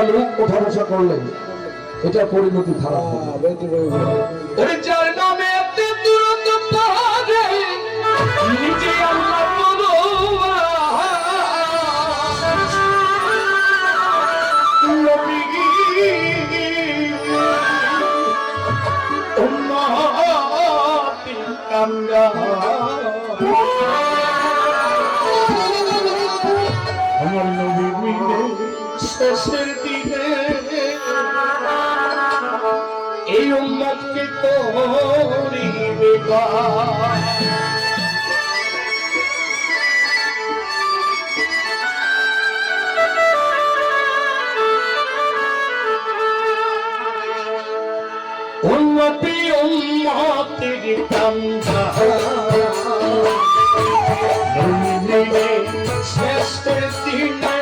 একটা লোক ওঠা বসা করলেন। এটা পরিণতি খারাপ যার নামে এতে নিজে আল্লাহ নবী আমার নবী মিলে শেষের উন্নতি উন্মতির কান্দা নইলে শ্রেষ্ঠ দিনে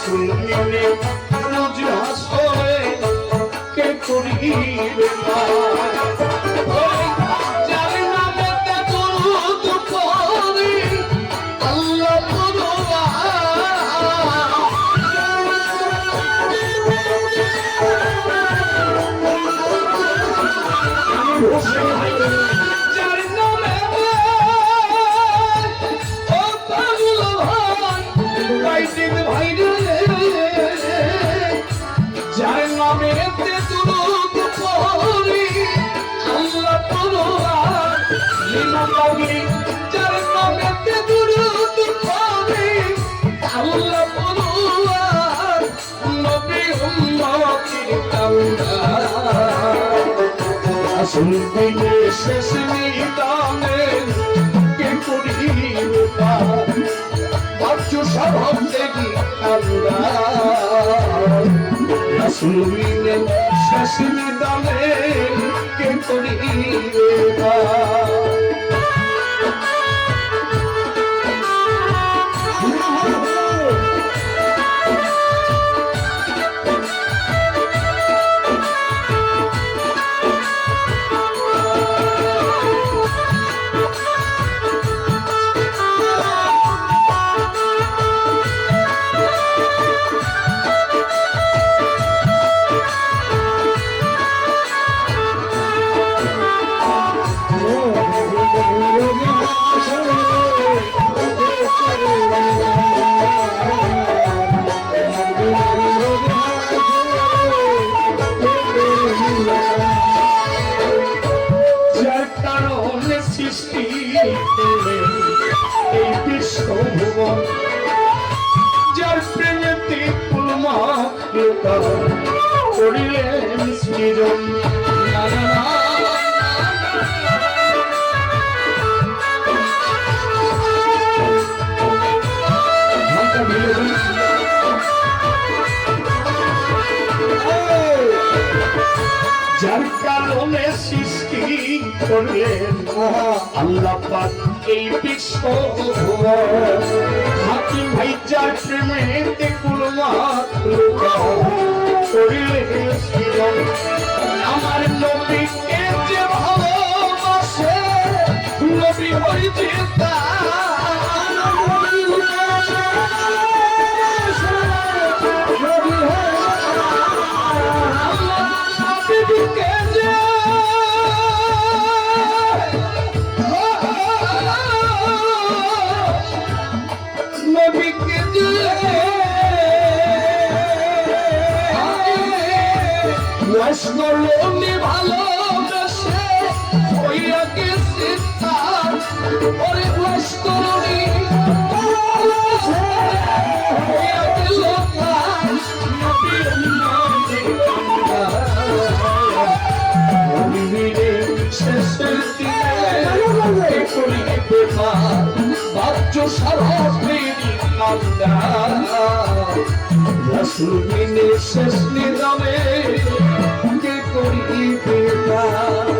রাসূল দিনে শেষ নিদানে কে করিবে পার বাচ্চু স্বভাব দেখি আমরা? আসল শেষ নিদানে কে করিবে পার সৃষ্টি করলেন। আল্লাহ পাক এই বিশ্ব হাকিম ভাই যার প্রেমেতে করিলেন আমার নবীকে যে ভালোবাসে নবী হইতে নবীকে শেষ নিলামে কে করি না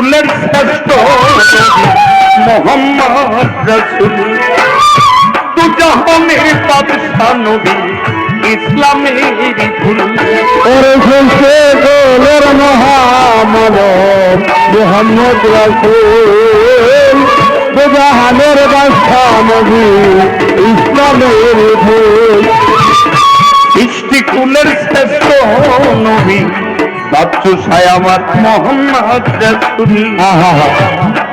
কুলের শ্রেষ্ঠ মোহাম্মদ রসুল। তু জাহানের বাদশাহ নবী ইসলামের ভুল ওরে শেষে গোলের মহামানব মোহাম্মদ রাসূল। জাহানের বাদশা নবী ইসলামের ভুল সৃষ্টি শ্রেষ্ঠ নবী। বাচ্চু সায়ামাত মোহাম্মদ রসুল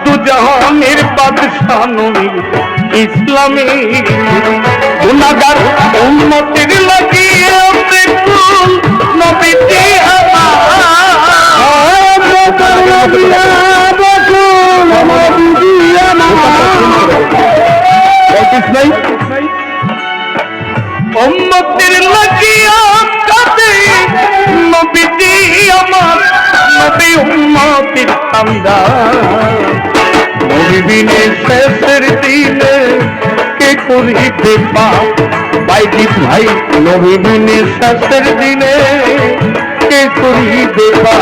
তু জাহানের বাদশাহ নবী ইসলামের গুনাগার উম্মতির লাগিয়ে নবীজি লাগিয়া নবীজি আমার নবী উম্মতির কান্দা নবীবিনে শেষের দিনে কে করিতে পা বাইজিৎ ভাই, নবীবিনে শেষের দিনে কে করিতে পা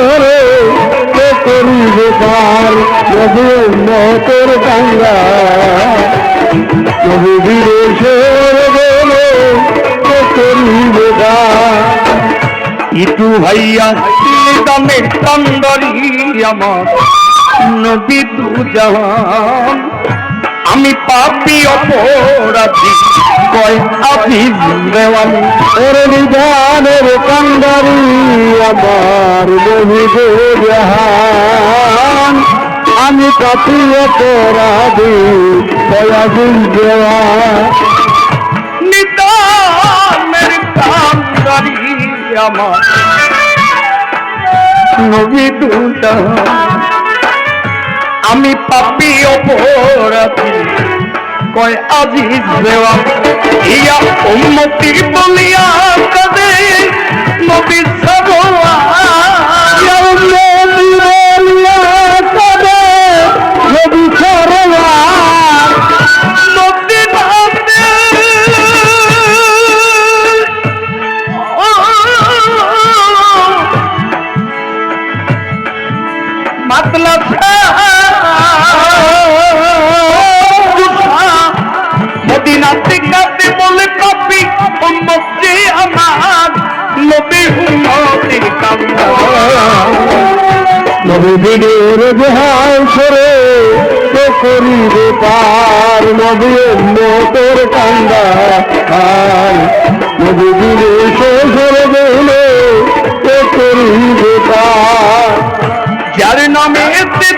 হাসরে কে করিবে পার নবী মতের কাঙ্গা নবী বিদেশের বলে কে করিবে ইটু ভাইয়া দামের কান্দারি আমার? নবী তু জাহান আমি পাপি অপরাধী। কয় আফিজ দেওয়ান ওরে নিদানের কান্দারি আমার গো জাহান আমি কাটিয়ে তোরা দি দয়া দিন দেওয়া নিদানের কান্দারি আমার নবী জাহান আমি পাপি অপরাধী। কয় আজিজ দেওয়া ইয়া উন্নতির বলিয়া কাদের নবী সাবো ইয়া নবীদের জহান সরে তো করিবে পার নবী মোটর কান্দা আর নবীদের শ্বশুর বলে তো করিবে পার। যার নামে এতে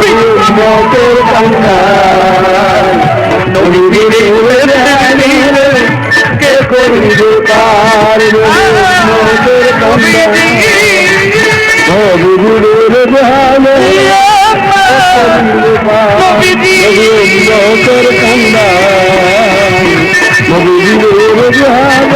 তার নবী উম্মতের কান্দার কে করিবে তার নবীর কান্দার নবীর জানে নবীর কান্দার নবীর জানে